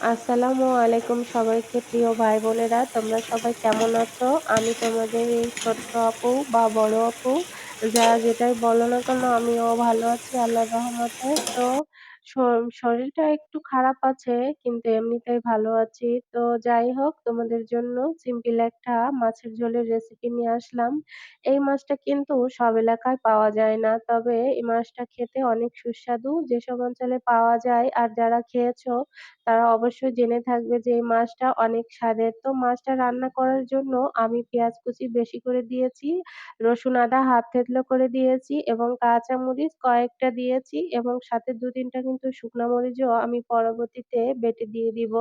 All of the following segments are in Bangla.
আসসালামু আলাইকুম সবাইকে প্রিয় ভাই বোনেরা, তোমরা সবাই কেমন আছো? আমি তোমাদের এই ছোট্ট আপু বা বড় আপু যা যেটাই বলো না কেন, আমিও ভালো আছি, আল্লাহর রহমতে। তো শরীরটা একটু খারাপ আছে, কিন্তু এমনিতেই ভালো আছি। তো যাই হোক, তোমাদের জন্য সিম্পল একটা মাছের ঝোলের রেসিপি নিয়ে আসলাম। এই মাছটা কিন্তু সব এলাকায় পাওয়া যায় না। তবে এই মাছটা খেতে অনেক সুস্বাদু। যেসব অঞ্চলে পাওয়া যায় আর যারা খেয়েছো, তারা অবশ্যই জেনে থাকবে যে এই মাছটা অনেক স্বাদের। তো মাছটা রান্না করার জন্য আমি পেঁয়াজ কুচি বেশি করে দিয়েছি, রসুন আদা হাফ থেতলো করে দিয়েছি এবং কাঁচামরিচ কয়েকটা দিয়েছি এবং সাথে দু তিনটা কিন্তু শুকনো মরিচও আমি পরবর্তীতে বেটে দিয়ে দিব।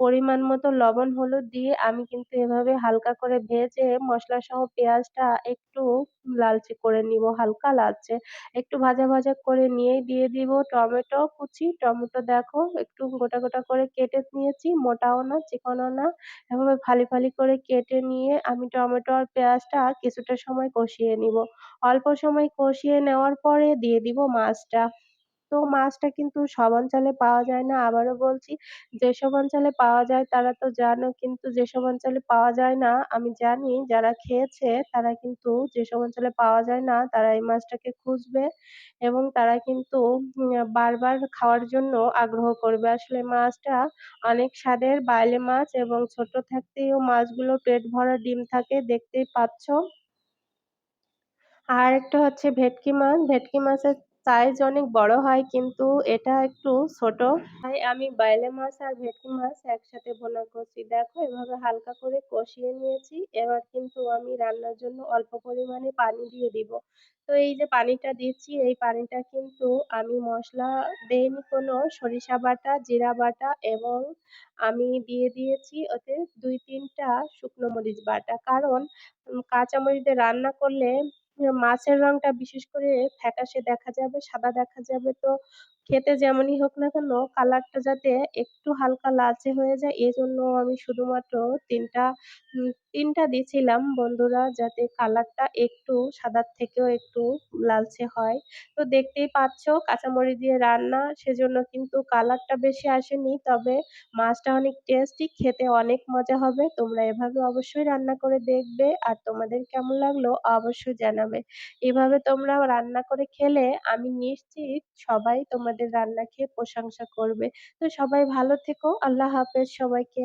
পরিমাণ মতো লবণ, হলুদ দিয়ে আমি কিন্তু এভাবে হালকা করে ভেজে মশলা সহ পেঁয়াজটা একটু লালচে করে নিব, হালকা লালচে। একটু ভাজা ভাজা করে নিয়েই দিয়ে দিব টমেটো কুচি। টমেটো দেখো একটু গোটা গোটা করে কেটে নিয়েছি, মোটাও না, চিকনও না। এভাবে ফালি ফালি করে কেটে নিয়ে আমি টমেটো আর পেঁয়াজটা কিছুটা সময় কষিয়ে নিব। অল্প সময় কষিয়ে নেওয়ার পরে দিয়ে দিব মাছটা। তো মাছটা কিন্তু সব অঞ্চলে পাওয়া যায় না। আবারও বলছি, যেসব অঞ্চলে পাওয়া যায় তারা তো জানো, কিন্তু যেসব অঞ্চলে পাওয়া যায় না, আমি জানি যারা খেয়েছে তারা কিন্তু যেসব অঞ্চলে পাওয়া যায় না তারা এই মাছটাকে খুঁজবে এবং তারা কিন্তু বারবার খাওয়ার জন্য আগ্রহ করবে। আসলে মাছটা অনেক স্বাদের বাইলে মাছ এবং ছোট থাকতেই মাছগুলো পেট ভরা ডিম থাকে, দেখতেই পাচ্ছ। আর একটা হচ্ছে ভেটকি মাছ। ভেটকি মাছের সাইজ অনেক বড় হয়, কিন্তু এটা একটু ছোট। তাই আমি বাইলে মাছ আর ভেটকি মাছ একসাথে ভোনা করছি। দেখো, এভাবে হালকা করে কষিয়ে নিয়েছি। এবার কিন্তু আমি রান্নার জন্য অল্প পরিমাণে পানি দিয়ে দিব। তো এই যে পানিটা দিচ্ছি, এই পানিটা কিন্তু আমি মশলা দেইনি কোনো, সরিষা বাটা, জিরা বাটা এবং আমি দিয়ে দিয়েছি ওতে দুই তিনটা শুকনো মরিচ বাটা। কারণ কাঁচা মরিচ দিয়ে রান্না করলে মাছের রংটা বিশেষ করে ফ্যাকাশে দেখা যাবে, সাদা দেখা যাবে। তো খেতে যেমনই হোক না কেন, কালারটা যাতে একটু হালকা লালচে হয়ে যায়, এজন্য আমি শুধুমাত্র তিনটা তিনটা দিয়েছিলাম বন্ধুরা, যাতে কালারটা একটু সাদার থেকেও একটু লালচে হয়। তো দেখতেই পাচ্ছ, কাঁচামরিচ দিয়ে রান্না, সেজন্য কিন্তু কালারটা বেশি আসেনি, তবে মাছটা অনেক টেস্টি, খেতে অনেক মজা হবে। তোমরা এভাবে অবশ্যই রান্না করে দেখবে, আর তোমাদের কেমন লাগল অবশ্যই জানাবে এভাবে তোমরা রান্না করে খেলে আমি নিশ্চিত সবাই তোমাদের রান্না খেয়ে প্রশংসা করবে। তো সবাই ভালো থেকো, আল্লাহ হাফেজ সবাইকে।